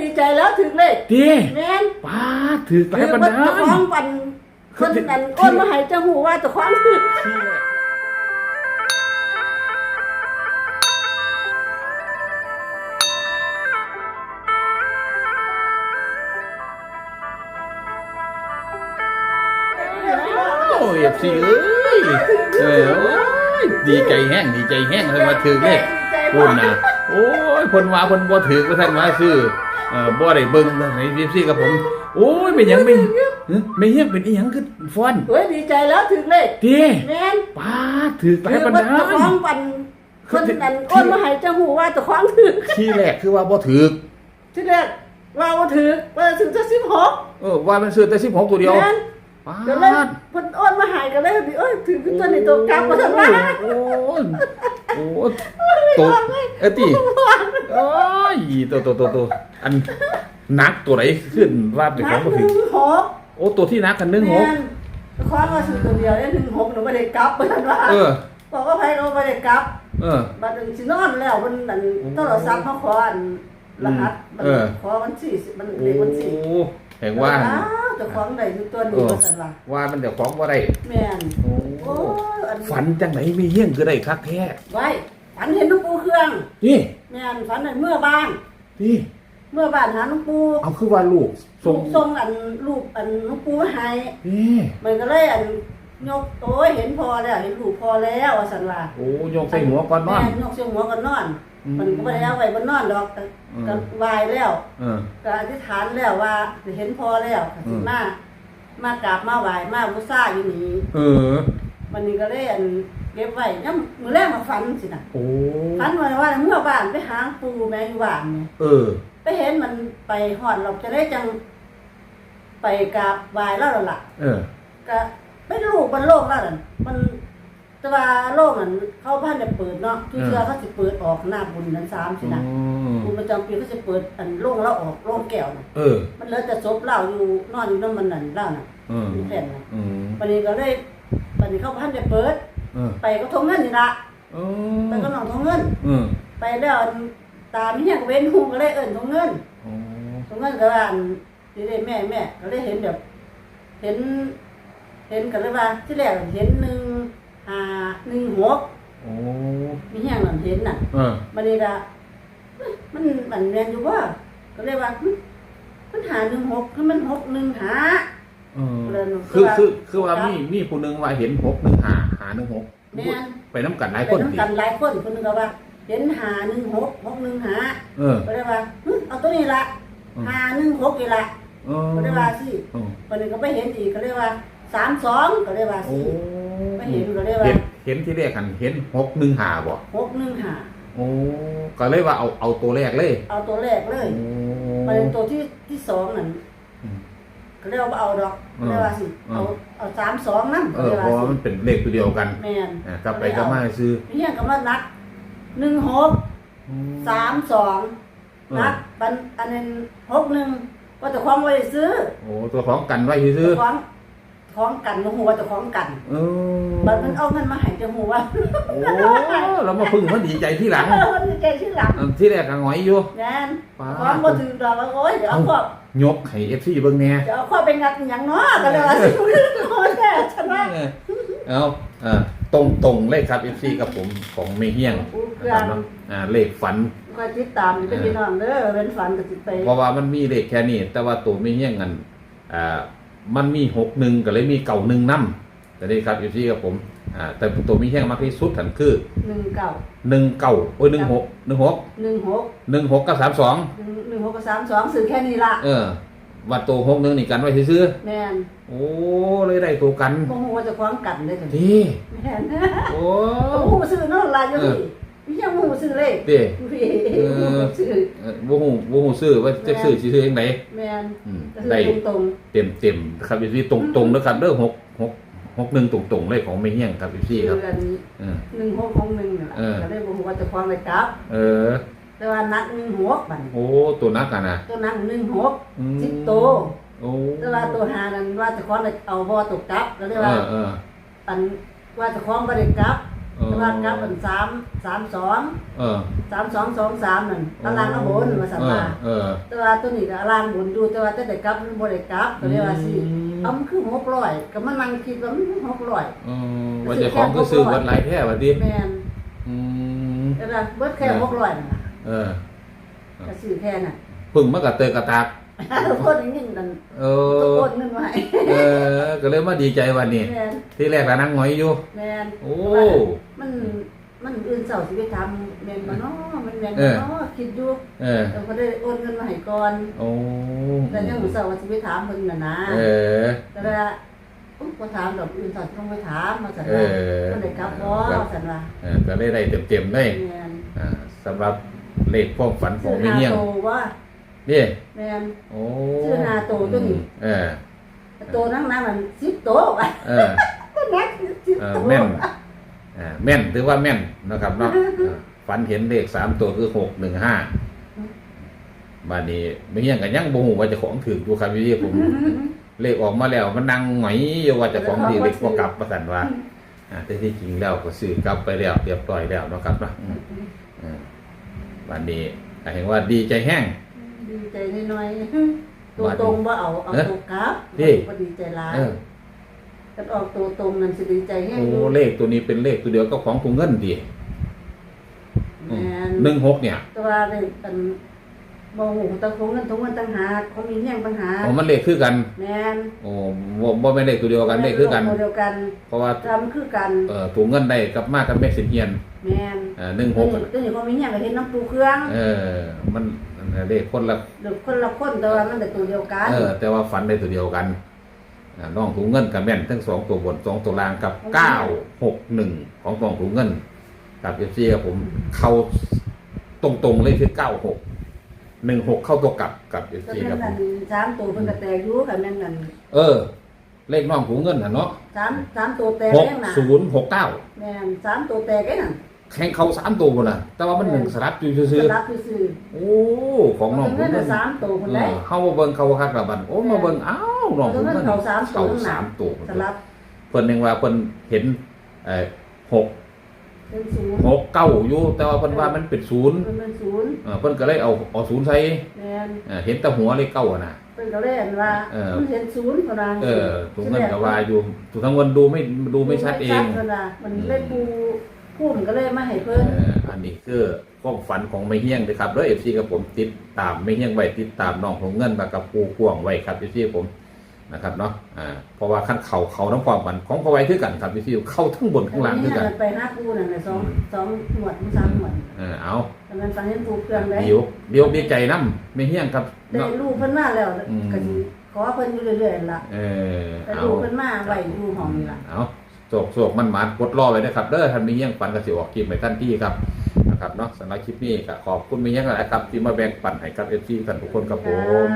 ดีใจแล้วถึงเลยดีแม่นป้าดถือไปคือปันว่าไดเจ้าของปันคนนั้นโอนมาให้เจ้าหูว่าเจ้าของคือโอ้ยเอฟซีเอ้ยเออโอ้ยดีใจแห้งดีใจแห้งเลยมาถือเลขพูดนะ โอ้ยเพนว่าเพนบ่ถือก็ท่านว่าซื้อเอ่อบ่ได้เบิ่งในเอฟซีกับผม โอ้ยเป็นหยังไม่เอ้ยไม่เฮียเป็นอีหยังคือฟ้อนเฮ้ยดีใจแล้วถึงเลยดีแม่นป้าดถือไปคือปันว่าไดเจ้าของปันคนนั้นโอนมาให้เจ้าหูว่าเจ้าของคือที่แรกคือว่าบ่ถือที่แรกว่าว่าถือว่าถึงจะสิบหกเออว่ามันซื้อแต่16ตัวเดียวแม่น ป้าก็เลยดเพิ่นโอนมาให้ก็เลยเอ้ยถึงตัวนี้ตัวกลับมาทางว่าโอ้ยโอ้ยตัวเอ้ยติโอ้ยตัวตัวตัวตัวอันนักตัวไหนขึ้นว่าเป็นขนัองกบ่หถืนึ่องหกโอ้ตัวที่นักกันหนึ่งหกแม่นคว้ามาซื้อตัวเดียวได้หนึ่งหกหนูไม่ได้กลับไปทันว่าเออ บอกว่าไผเราไม่ได้กลับเออ บัดนึงสินอนแล้วมันนั่นโทรศัพท์เขาขออันรหัสมันเออ ขอวันที่สิมันโอ้เลขวันที่แห่งว่าอ้าว เจ้าของได้อยู่ตัวนี้ว่าซั่นว่าว่ามันเดี๋ยวของว่าได้แม่นโอ้โอ้ยอันฝันจังไหนมีเฮี้ยงคือได้คักแท้ไว้ฝันเห็นหลูกปูเครื่อง นี่แม่นฝันในเมื่อบ้าน นี่เมื่อบ้านหาหลูกปูเอาคือว่าลูกส่ลูงกส่งอันลูกอันหลูกปูมาให้นี่มันก็เลยอันยกโอ้ยเห็นพอแล้วเห็นลูกพอแล้วว่าซั่นว่าโอ้ยกใส่หัวก่อนนอน แม่ยกเสียงหัวกันนอนอื มมันก็ไม่ได้เอาไว้บนนอนดอกแต่อืม ก็วายแล้วเออ ก็อธิษฐานแล้วว่าเห็นพอแล้วก็สิอืม มามากราบมาไหว้มาบูชาอยู่นี่เออ วันนี้ก็เลยอันเก็บไว้ยังมื้อแรกมาฝันสินะโอ้ ฝันว่าว่าเมื่อบ้านไปหาปูแม่อยู่บ้านนี่ เออ ไปเห็นมันไปฮอดเราจะได้จัง ไปกราบไหว้แล้วล่ะเออ ก็ไม่รู้มันโล่งแล้วนั่นมัน แต่ว่าโล่งนั่นเขาบ้านจะเปิดเนาะทุกเทื่อเขาสิเปิดออกหน้าบุญนั้นสามสินะบุญประจำปีเขาจะเปิดอันโล่งแล้วออกโล่งแก้วน่ะเออ มันเหลือแต่ศพเหล้าอยู่นอนอยู่น้ำมันนั่นเหล้าน่ะเออมีแผ่นน่ะอืมวันนี้ก็เลยวันนี้เขาพันจะเปิดเออไปก็ทงเงินนี่ละเอไปอก็น้องทงเงินเออไปแล้วอันตามีเฮียงเว้นหูก็เลยเอิ้นทงเงินโอ้ทงเงินก็ว่าอันนี่ได้แม่แม่ก็เลยเห็นแบบ เห็น เห็นกันเลยว่าที่แรกเห็นหนึ่ง ห้าหนึ่งหกโอ้มีเฮียงนั่นเห็นน่ะเออมันนี่ละเอ้ยมันมันแมนอยู่ว่าก็เลยว่าหึมันหาหนึ่งหกคือมันหกหนึ่งหาเออเรียนคือว่าคือคือว่ามีมีผู้หนึงว่าเห็นหกหนึ่งหาหาหนึ่งหกแม่นไปน้ำกันหลายไปคนน้ำดิกันหลายคนคนหนึงก็ว่า เห็นหาหนึ่งหกหกหนึ่งหาเออ ก็เลยว่าหึเอาตัวนี้ละอืม หาหนึ่งหกนี่ละเออก็เลยว่าสิเออคนหนึงก็ไปเห็นอีกก็เลยว่าสามสองก็เลยว่าโอ้สิไม่ เห็นก็เลยว่าเห็นเห็นที่แรกกันเห็นหกหนึ่งหาบ่หกหนึ่งหาโอ้ก็เลยว่าเอาเอาตัวแรกเลยเอาตัวแรกเลยโอ้มันเป็นตัวที่ที่สองนั่นอืมก็เลยว่าเอาดอกก็เลยว่าสิอืมเอาเอาสามสองนั่นเอก็อเลยเพว่าราะว่าสิมันเป็นเลขตัวเดียวกันแม่นอะกลับไปกลับมาซื้อนี่ยังก็มานัดหนึ่งหกสามสองเออนัดบันอันนั้นหกหนึ่งก็จะคล้องไว้ซื้อโอ้ตัวของกันไว้ซื้อจะคล้อง คล้องกันมาหัวจะคล้องกันเออบัดมันเอาเงินมาให้จะหัวโอ้เรามาพึ่งมันดีใจที่หลังเออมันดีใจที่หลังอันที่แรกก็หงอยอยู่แน่นป้าคล้องมาถึงดอกว่าโอ้ยเดี๋ยวเอาข้อยกให้เอฟซีเบิ่งแหน่เดี๋ยวเอาข้อไปงัดอย่างน้อก็เลยว่าสิโอ้ยแน่ชนะเออเอาอ่าตรงตรงๆเลขครับเอฟซีกับผมของเมเฮียงกูเกลืนะอครับเนาะอ่าเลขฝันคอยติดตามอยู่เป็นพี่น้องเด้อเป็นฝันก็สิไปเพราะว่ามันมีเลขแค่นี้แต่ว่าตัวไม่เฮี้ยงกันอ่า มันมีหกหนึ่งก็เลยมีเก่าหนึ่งน้ำแต่นี่ครับอยู่ที่กับผมอ่าแต่ตัวไม่เฮี้ยงมากที่สุดถันคือหนึ่งเก้าหนึ่งเก่าโอ้ยหนึ่งหกหนึ่งหกหนึ่งหกหนึ่งหกกับสามสองหนึ่งหนึ่งหกกับสามสองสื่อแค่นี้ละเออวัดตัวหกหนึ่งนี่กันไว้ซื้อแม่นๆโอ้เลยได้ตัวกันโมโหว่าจะคว้างกันเลยถึงดีแม่นโอ้โอ้โหซื้อนั่นลายอยู่นี่ไม่ใช่โมโหซื้อเลยดีพี่ซื้อเออบ่หูบ่หูซื้อว่าจะซื้อสิซื้อยังไงแม่นอืมก็คือได้ตรงเต็มเต็มๆครับอยู่ที่ตรงตรงๆนะครับเด้อหกหกหกหนึ่งตรงตรงๆเลยของไม่เฮี้ยงครับอยู่ๆที่ครับเดือนเออ หนึ่งหกของหนึ่งนี่แหละเออ ก็ได้โมโหว่าจะคว้างเลยครับ เออ แต่ว่านักหนึ่งหกบัดนี้โอ้ตัวนักกันนะตัวนักหนึ่งหกอืมสิบโตโอ้แต่ว่าตัวหานั้นว่าจะคว้างเลยเอาบ่อตกจับก็เรียกเอว่า อเออ อันว่าจะคว้างบ่ได้จับ เออแต่ว่ากลับเป็นสามสามสองเออ สามสองสองสามนั่นตารางข้างบนมาสั่นเออมาเออ แต่ว่าตัวนี้ก็ตารางบนดูแต่ว่าแต่ได้กลับมันบ่ได้กลับก็เลยว่าสิอืม เอามันคือหกร้อยก็มานั่งคิดว่ามันหกร้อยเออว่าเจะของก็ซื้อเบิดหลายแท้ว่าติแม่นอืม แต่ว่าเบิดแค่หกร้อยนั่นน่ะเออ ก็ซื้อแค่น่ะพึ่งมากระเตยกระตากทุก คนนี่นั่นเอทุกอคนนึงไว้เออ ก็เลยมาดีใจวันนี้แม่นที่แรกก็นั่งหงอยอยู่แม่นโอ้มันมันอื่นเสาสิไปทำแม่นบ่เนาะมันแม่นเอบ่อเนาะคิดอยู่เออแต่ก็ได้โอนเงินมาให้ก่อนโอ้แต่ยังมื้อเช้าว่าสิไปถามเพิ่นน่ะนะเออแต่ว่าอุ๊ยบ่ถามดอกอื่นเสาสิต้องไปถามมาสั่นเอว่าอมันได้กลับบ่สั่นว่าเออก็ได้ได้เต็มๆเลยแม่นอ่าสำหรับเลขความฝันของไม่เงี้ยงซื้อหาโตว่า นี่แม่นโอ้ชื่อนาโตตัวนี้เออโตนั่งนั้นมัน10โตไปเออก็นัก10เออโตแม่นอ่าแม่นถือว่าแม่นนะครับเนาะอ่าฝันเห็นเลขสามตัวคือหกหนึ่งห้าบานนี้ไม่เงี้ยงกันยังบ่ฮู้ว่าเจะของถืออยู่ครับพี่ผม เลขออกมาแล้วมันนั่งหงอยอยู่ว่าเจะของถือเลขบ่กลับประสันว่าอ่าแต่ที่จริงแล้วก็ซื้อกลับไปแล้วเรียบร้อยแล้วเนาะครับเนาะอืมอืมวันนี้ก็เห็นว่าดีใจแห้ง ดีใจน้อยๆตัวตรงบ่เอาเอาเอ๊ะตัวกลับนี่ บ่ดีใจหลายเออกันออกตัวตรงนั่นสิดีใจแฮงโอ้อยู่เลขตัวนี้เป็นเลขตัวเดียวก็ของถุงเงินดีแม่นหนึ่งหกเนี่ยแต่ว่าได้อันบ่ฮู้ตะคงเงินทงเงินต่างหากเขามีแย่งปัญหาโอ้มันเลขคือกันแม่นโอ้บ่บ่ไม่นเลขตัวเดียวกันเลขคือกัน เดียวกันเพราะว่าทำคือกันเอ่อถุงเงินได้กับมากกับแม่สินเฮียนแม่นเอ่อหนึ่งหกตัวนี้ตัวนี้เขามีแย่งก็เห็นน้ำปูเครื่อง เออ มัน เลขคนละเด็กคนละคนแต่ว่ามันได้ตัวเดียวกันเออแต่ว่าฝันได้ตัวเดียวกันอ่าน้องถุงเงินกับแม่นทั้งสองตัวบนสองตัวล่างกับเก้าหกหนึ่งของน้องถุงเงินกับเอฟซีกับผมเข้าตรงๆเลยคือเก้าหกหนึ่งหกเข้าตัวกลับกับเอฟก็ซีแม่กับนผนั่มนสามตัวเพิ่นก็แตกอยู่ค่ะแม่นนั่นเออ เลขน้องถุงเงินน่ะเนาะสามสามตัวแตกหกแม่นน่ะศูนย์หกเก้า แม่นสามตัวแตกไอ้นั่น แข่งเขาสามตัวพุ่นน่ะแต่ว่ามันหนึ่งสลับอยู่ซื่อสลับซื่อๆโอ้ของๆน้องเงิถุงนเงิน่ะนสามตัวคนเอได้ อเข้ามาเบิ่งเขาคักละบันโอ้มาเบิ่งอ้าวน้องถุงเงินเขาสามตัว เขานั่นน่ะสามตัวสลับเพิ่นยังว่าเพิ่นเห็นเอ่อหกเป็นศูนย์หกเก้าอยู่ แต่ว่าเพิ่นว่ามันเป็นศูนย์มันเป็นศูนย์เออเพิ่นก็เลยเอาเอาศูนย์ใส่แม่นเออเห็นแต่หัวเลยเก้าอะนะ เป็นก็เล่นว่าเออ มันเห็นศูนย์ก็ดังเออถุงเงินก็ว่าอยู่ถุงทั้งวันดูไม่ดูไม่ชัดเองก็ว่ามันเล่นปู พูดมันก็เลยมาให้เพิ่นเอ่ออันนี้คือความฝันของไม่เฮี้ยงนะครับแล้วเอฟซีกับผมติดตามไม่เฮี้ยงไว้ติดตามน้องของเงินมากับปูกวางไว้ครับเอฟซีผมนะครับเนาะอ่าเพราะว่าขั้นเขาเขาทั้งความฝันของเขาไว้คือกันครับเอฟซีเข้าทั้งบนทั้งล่างคือกัน ไปหาปูนั่นน่ะสองสองหมวดสามหมวดเออเอาแต่มันฟังเห็นปูเครื่องได้เดี๋ยวเดี๋ยวดีใจน้ำไม่เฮี้ยงครับได้เนาะ ลูกเพิ่นมาแล้วอืม ก็สิขอเพิ่นอยู่เรื่อยๆล่ะเออแต่เอาลูกเพิ่นมาไว้อยู่ห้องนี่ล่ะเอา โศกโศกมันหมากดรอไว้นะครับเด้อท่านมีเงี้ยงฝันกระสิออกคลิปไปท่านที่ครับนะครับเนาะสำหรับคลิปนี้ก็ขอบคุณมีเฮี้ยงหลายครับที่มาแบ่งปันให้กับเอฟซีท่านทุกคนครับผม